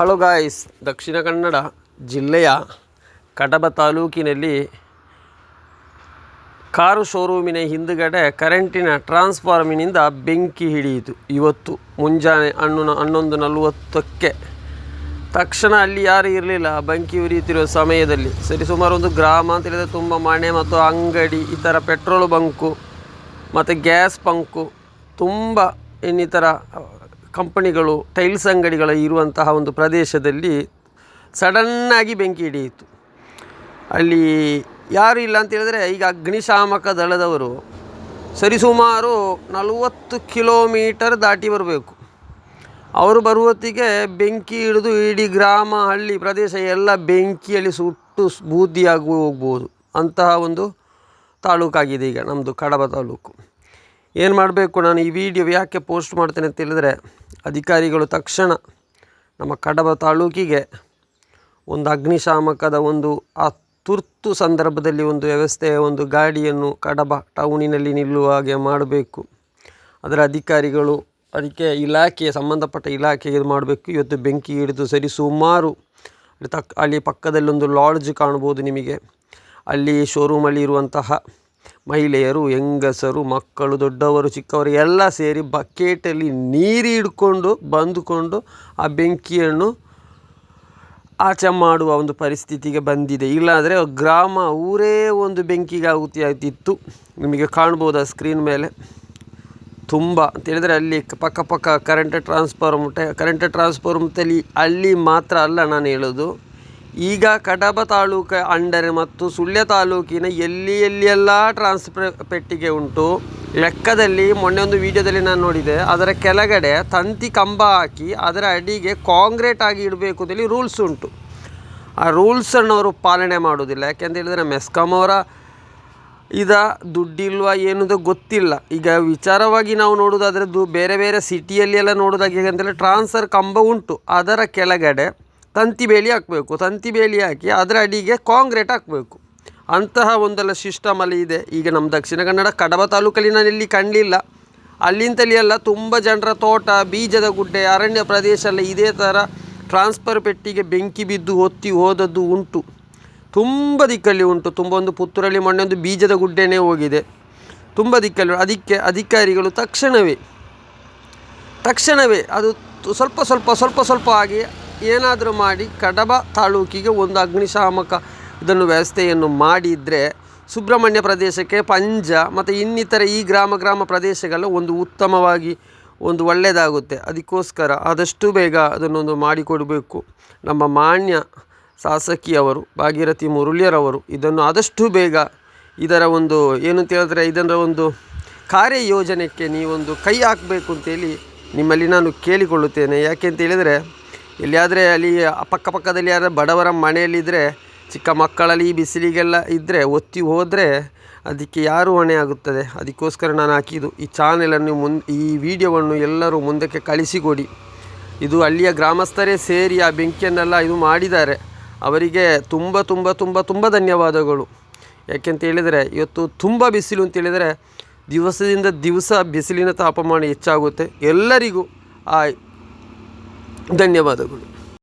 Hello guys Dakshina Kannada ಜಿಲ್ಲೆಯ ಕಡಬ ತಾಲೂಕಿನಲ್ಲಿ car ಶೋರೂಮಿನ ಹಿಂದುಗಡೆ ಕರೆಂಟಿನ ಟ್ರಾನ್ಸ್ಫಾರ್ಮಿನಿಂದ ಬೆಂಕಿ ಹಿಡಿಯಿತು. ಇವತ್ತು ಮುಂಜಾನೆ ಹಣ್ಣು ಹನ್ನೊಂದು ನಲವತ್ತಕ್ಕೆ ತಕ್ಷಣ ಅಲ್ಲಿ ಯಾರೂ ಇರಲಿಲ್ಲ. ಬೆಂಕಿ ಉರಿಯುತ್ತಿರುವ ಸಮಯದಲ್ಲಿ. ಸರಿ, ಸುಮಾರು ಒಂದು ಗ್ರಾಮ ಅಂತ ಹೇಳಿದರೆ ತುಂಬ ಮನೆ ಮತ್ತು ಅಂಗಡಿ ಈ ಥರ ಪೆಟ್ರೋಲ್ ಬಂಕು ಮತ್ತು ಗ್ಯಾಸ್ ಪಂಕು ತುಂಬ ಇನ್ನಿತರ ಕಂಪನಿಗಳು, ಟೈಲ್ಸ್ ಅಂಗಡಿಗಳು ಇರುವಂತಹ ಒಂದು ಪ್ರದೇಶದಲ್ಲಿ ಸಡನ್ನಾಗಿ ಬೆಂಕಿ ಹಿಡಿಯಿತು. ಅಲ್ಲಿ ಯಾರು ಇಲ್ಲ ಅಂತ ಹೇಳಿದ್ರೆ ಈಗ ಅಗ್ನಿಶಾಮಕ ದಳದವರು ಸರಿಸುಮಾರು ನಲವತ್ತು ಕಿಲೋಮೀಟರ್ ದಾಟಿ ಬರಬೇಕು. ಅವರು ಬರುವತ್ತಿಗೆ ಬೆಂಕಿ ಹಿಡಿದು ಇಡೀ ಗ್ರಾಮ, ಹಳ್ಳಿ ಪ್ರದೇಶ ಎಲ್ಲ ಬೆಂಕಿಯಲ್ಲಿ ಸುಟ್ಟು ಬೂದಿಯಾಗಿ ಹೋಗ್ಬೋದು. ಅಂತಹ ಒಂದು ತಾಲೂಕಾಗಿದೆ ಈಗ ನಮ್ಮದು ಕಡಬ ತಾಲೂಕು. ಏನು ಮಾಡಬೇಕು ನಾನು ಈ ವಿಡಿಯೋ ಯಾಕೆ ಪೋಸ್ಟ್ ಮಾಡ್ತೇನೆ ಅಂತ ಹೇಳಿದರೆ, ಅಧಿಕಾರಿಗಳು ತಕ್ಷಣ ನಮ್ಮ ಕಡಬ ತಾಲೂಕಿಗೆ ಒಂದು ಅಗ್ನಿಶಾಮಕದ ಒಂದು ಆ ತುರ್ತು ಸಂದರ್ಭದಲ್ಲಿ ಒಂದು ವ್ಯವಸ್ಥೆಯ ಒಂದು ಗಾಡಿಯನ್ನು ಕಡಬ ಟೌನಿನಲ್ಲಿ ನಿಲ್ಲುವ ಹಾಗೆ ಮಾಡಬೇಕು. ಅದರ ಅಧಿಕಾರಿಗಳು ಅದಕ್ಕೆ ಇಲಾಖೆಯ ಸಂಬಂಧಪಟ್ಟ ಇಲಾಖೆಗೆ ಇದು ಮಾಡಬೇಕು. ಇವತ್ತು ಬೆಂಕಿ ಹಿಡಿದು ಸರಿ ಸುಮಾರು ತಕ್, ಅಲ್ಲಿ ಪಕ್ಕದಲ್ಲಿ ಒಂದು ಲಾಡ್ಜ್ ಕಾಣ್ಬೋದು ನಿಮಗೆ. ಅಲ್ಲಿ ಶೋರೂಮಲ್ಲಿ ಇರುವಂತಹ ಮಹಿಳೆಯರು, ಹೆಂಗಸರು, ಮಕ್ಕಳು, ದೊಡ್ಡವರು, ಚಿಕ್ಕವರು ಎಲ್ಲ ಸೇರಿ ಬಕೆಟಲ್ಲಿ ನೀರು ಹಿಡ್ಕೊಂಡು ಬಂದುಕೊಂಡು ಆ ಬೆಂಕಿಯನ್ನು ಆಚೆ ಮಾಡುವ ಒಂದು ಪರಿಸ್ಥಿತಿಗೆ ಬಂದಿದೆ. ಇಲ್ಲಾಂದರೆ ಗ್ರಾಮ ಊರೇ ಒಂದು ಬೆಂಕಿಗೆ ಆಹುತಿ ನಿಮಗೆ ಕಾಣ್ಬೋದು ಆ ಸ್ಕ್ರೀನ್ ಮೇಲೆ? ತುಂಬ. ಅಂತ ಹೇಳಿದರೆ ಅಲ್ಲಿ ಪಕ್ಕ ಪಕ್ಕ ಕರೆಂಟ್ ಟ್ರಾನ್ಸ್ಫಾರ್ಮ್ ಟೆ ಕರೆಂಟ್ ಟ್ರಾನ್ಸ್ಫಾರ್ಮ್ತಲ್ಲಿ ಅಲ್ಲಿ ಮಾತ್ರ ಅಲ್ಲ ನಾನು ಹೇಳೋದು. ಈಗ ಕಡಬ ತಾಲೂಕು ಅಂಡರೆ ಮತ್ತು ಸುಳ್ಯ ತಾಲೂಕಿನ ಎಲ್ಲಿ ಎಲ್ಲಿಯೆಲ್ಲ ಟ್ರಾನ್ಸ್ಫರ್ ಪೆಟ್ಟಿಗೆ ಉಂಟು, ಲೆಕ್ಕದಲ್ಲಿ ಮೊನ್ನೆ ಒಂದು ವಿಡಿಯೋದಲ್ಲಿ ನಾನು ನೋಡಿದೆ. ಅದರ ಕೆಳಗಡೆ ತಂತಿ ಕಂಬ ಹಾಕಿ ಅದರ ಅಡಿಗೆ ಕಾಂಕ್ರೀಟ್ ಆಗಿ ಇಡಬೇಕು ಅಂತೇಳಿ ರೂಲ್ಸ್ ಉಂಟು. ಆ ರೂಲ್ಸನ್ನು ಅವರು ಪಾಲನೆ ಮಾಡೋದಿಲ್ಲ. ಯಾಕೆಂತ ಹೇಳಿದರೆ ಮೆಸ್ಕಾಮ್ ಅವರ ಇದ ದುಡ್ಡಿಲ್ವಾ ಏನದು ಗೊತ್ತಿಲ್ಲ. ಈಗ ವಿಚಾರವಾಗಿ ನಾವು ನೋಡೋದಾದರೆ ದು ಬೇರೆ ಬೇರೆ ಸಿಟಿಯಲ್ಲಿ ಎಲ್ಲ ನೋಡೋದಾಗಿ ಅಂತೇಳಿ ಟ್ರಾನ್ಸ್ಫರ್ ಕಂಬ ಉಂಟು. ಅದರ ಕೆಳಗಡೆ ತಂತಿ ಬೇಲಿ ಹಾಕಬೇಕು, ತಂತಿ ಬೇಲಿ ಹಾಕಿ ಅದರ ಅಡಿಗೆ ಕಾಂಕ್ರೀಟ್ ಹಾಕಬೇಕು. ಅಂತಹ ಒಂದೆಲ್ಲ ಸಿಸ್ಟಮ್ ಅಲ್ಲಿ ಇದೆ. ಈಗ ನಮ್ಮ ದಕ್ಷಿಣ ಕನ್ನಡ ಕಡಬ ತಾಲೂಕಲ್ಲಿ ನಾನು ಇಲ್ಲಿ ಕಂಡಿಲ್ಲ. ಅಲ್ಲಿಂದಲೇ ಎಲ್ಲ ತುಂಬ ಜನರ ತೋಟ, ಬೀಜದ ಗುಡ್ಡೆ, ಅರಣ್ಯ ಪ್ರದೇಶ ಎಲ್ಲ ಇದೇ ಥರ ಟ್ರಾನ್ಸ್ಫರ್ ಪೆಟ್ಟಿಗೆ ಬೆಂಕಿ ಬಿದ್ದು ಹೊತ್ತಿ ಹೋದದ್ದು ಉಂಟು. ತುಂಬ ದಿಕ್ಕಲ್ಲಿ ಉಂಟು. ತುಂಬ ಒಂದು ಪುತ್ತೂರಲ್ಲಿ ಮೊನ್ನೆ ಒಂದು ಬೀಜದ ಗುಡ್ಡೆನೇ ಹೋಗಿದೆ. ತುಂಬ ದಿಕ್ಕಲ್ಲಿ ಅದಕ್ಕೆ ಅಧಿಕಾರಿಗಳು ತಕ್ಷಣವೇ ತಕ್ಷಣವೇ ಅದು ಸ್ವಲ್ಪ ಸ್ವಲ್ಪ ಸ್ವಲ್ಪ ಸ್ವಲ್ಪ ಆಗಿ ಏನಾದರೂ ಮಾಡಿ ಕಡಬ ತಾಲೂಕಿಗೆ ಒಂದು ಅಗ್ನಿಶಾಮಕ ಇದನ್ನು ವ್ಯವಸ್ಥೆಯನ್ನು ಮಾಡಿದರೆ ಸುಬ್ರಹ್ಮಣ್ಯ ಪ್ರದೇಶಕ್ಕೆ ಪಂಜ ಮತ್ತು ಇನ್ನಿತರ ಈ ಗ್ರಾಮ ಗ್ರಾಮ ಪ್ರದೇಶಗಳ ಒಂದು ಉತ್ತಮವಾಗಿ ಒಂದು ಒಳ್ಳೆಯದಾಗುತ್ತೆ. ಅದಕ್ಕೋಸ್ಕರ ಆದಷ್ಟು ಬೇಗ ಅದನ್ನೊಂದು ಮಾಡಿಕೊಡಬೇಕು. ನಮ್ಮ ಮಾನ್ಯ ಶಾಸಕಿಯವರು, ಭಾಗೀರಥಿ ಮುರುಳಿಯರವರು ಇದನ್ನು ಆದಷ್ಟು ಬೇಗ ಇದರ ಒಂದು ಏನು ಅಂತ ಹೇಳಿದ್ರೆ ಇದರ ಒಂದು ಕಾರ್ಯಯೋಜನೆಗೆ ನೀವೊಂದು ಕೈ ಹಾಕಬೇಕು ಅಂತೇಳಿ ನಿಮ್ಮಲ್ಲಿ ನಾನು ಕೇಳಿಕೊಳ್ಳುತ್ತೇನೆ. ಯಾಕೆ ಅಂತ ಹೇಳಿದರೆ ಎಲ್ಲಿಯಾದರೆ ಅಲ್ಲಿ ಪಕ್ಕಪಕ್ಕದಲ್ಲಿ ಯಾರು ಬಡವರ ಮನೆಯಲ್ಲಿದ್ದರೆ ಚಿಕ್ಕ ಮಕ್ಕಳಲ್ಲಿ ಈ ಬಿಸಿಲಿಗೆಲ್ಲ ಇದ್ದರೆ ಒತ್ತಿ ಹೋದರೆ ಅದಕ್ಕೆ ಯಾರು ಹೊಣೆ ಆಗುತ್ತದೆ? ಅದಕ್ಕೋಸ್ಕರ ನಾನು ಹಾಕಿದ್ದು. ಈ ಚಾನೆಲನ್ನು ಮುನ್, ಈ ವಿಡಿಯೋವನ್ನು ಎಲ್ಲರೂ ಮುಂದಕ್ಕೆ ಕಳಿಸಿಕೊಡಿ. ಇದು ಅಲ್ಲಿಯ ಗ್ರಾಮಸ್ಥರೇ ಸೇರಿ ಆ ಬೆಂಕಿಯನ್ನೆಲ್ಲ ಇದು ಮಾಡಿದ್ದಾರೆ. ಅವರಿಗೆ ತುಂಬ ತುಂಬ ತುಂಬ ತುಂಬ ಧನ್ಯವಾದಗಳು. ಯಾಕೆಂತ ಹೇಳಿದರೆ, ಇವತ್ತು ತುಂಬ ಬಿಸಿಲು ಅಂತೇಳಿದರೆ ದಿವಸದಿಂದ ದಿವಸ ಬಿಸಿಲಿನ ತಾಪಮಾನ ಹೆಚ್ಚಾಗುತ್ತೆ. ಎಲ್ಲರಿಗೂ ಆ ಧನ್ಯವಾದಗಳು